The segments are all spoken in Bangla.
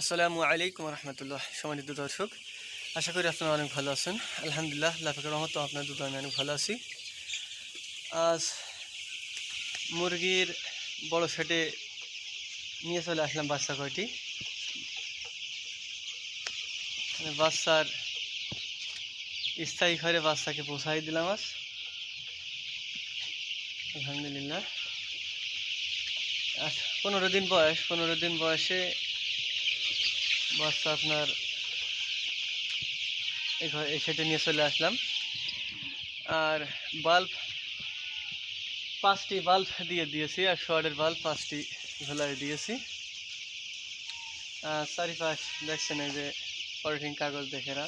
আসসালামু আলাইকুম রহমতুল্লাহ। সম্মানিত দর্শক, আশা করি আপনারা অনেক ভালো আছেন। আলহামদুলিল্লাহ লাফাকের রহমত আপনার দুটো আমি অনেক ভালো আছি। আজ মুরগির বড় সেটে নিয়ে চলে আসলাম বাচ্চা কয়টি? মানে বাচ্চার স্থায়ী ঘরে বাচ্চাকে পৌঁছাই দিলাম আজ। আলহামদুলিল্লাহ। আজ পনেরো দিন বয়স, পনেরো দিন বয়সে বাচ্চা আপনার এই নিয়ে চলে আসলাম। আর বাল্ব, পাঁচটি বাল্ব দিয়ে দিয়েছি, আর শোয়ারের বাল্ব পাঁচটি ঝোলাই দিয়েছি। আর চারিপাশ দেখছেন এই যে পলিথিন কাগজ দেখেরা।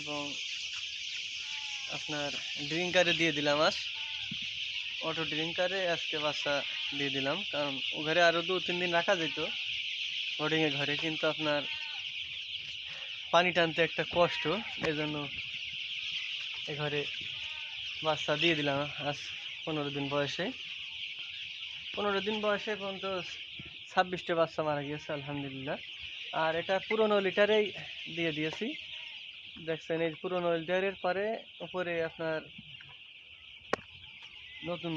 এবং আপনার ড্রিঙ্কারে দিয়ে দিলাম আজ। অটো ড্রিঙ্কারে আজকে বাচ্চা দিয়ে দিলাম, কারণ ও ঘরে আরও দু তিন দিন রাখা যেত। বোর্ডিংয়ে ঘরে, কিন্তু আপনার পানি টানতে একটা কষ্ট এই জন্য এ ঘরে বাচ্চা দিয়ে দিলাম আজ পনেরো দিন বয়সে। পনেরো দিন বয়সে পর্যন্ত ছাব্বিশটা বাচ্চা মারা গিয়েছে, আলহামদুলিল্লাহ। আর এটা পুরনো লিটারেই দিয়ে দিয়েছি। দেখছেন, এই পুরনো লিটারের পরে উপরে আপনার নতুন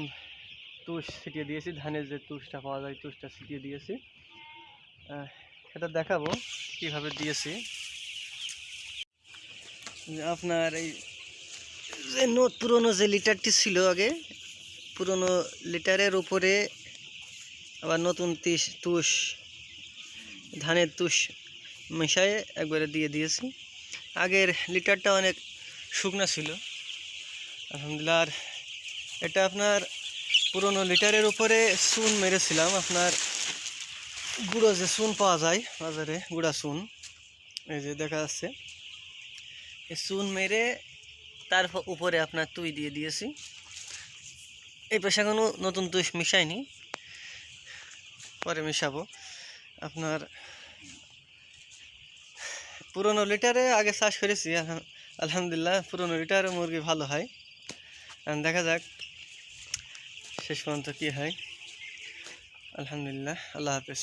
তুষ ছিটিয়ে দিয়েছি, ধানের যে তুষটা পাওয়া যায়, তুষটা ছিটিয়ে দিয়েছি। এটা দেখাবো কীভাবে দিয়েছি। আপনার এই যে নো- পুরনো যে লিটারটি ছিল আগে, পুরনো লিটারের উপরে আবার নতুন তিস, তুষ, ধানের তুষ মিশায়ে একবারে দিয়ে দিয়েছি। আগের লিটারটা অনেক শুকনো ছিল। আলহামদুলিল্লাহ, আর এটা আপনার পুরনো লিটারের উপরে চুন মেরেছিলাম। আপনার গুঁড়ো যে চুন পাওয়া যায়, বাজারে গুঁড়া চুন, এই যে দেখা যাচ্ছে। এই চুন মেরে তার উপরে আপনার তুই দিয়ে দিয়েছি। এই পেশা কোনো নতুন তুই মিশাইনি পরে মিশাবো। আপনার পুরনো লিটারে আগে চাষ করেছি আলহামদুলিল্লাহ পুরনো লিটারে মুরগি ভালো হয়। দেখা যাক, শেষ পর্যন্ত কী হয়। আলহামদুলিল্লাহ, আল্লাহ হাফেজ।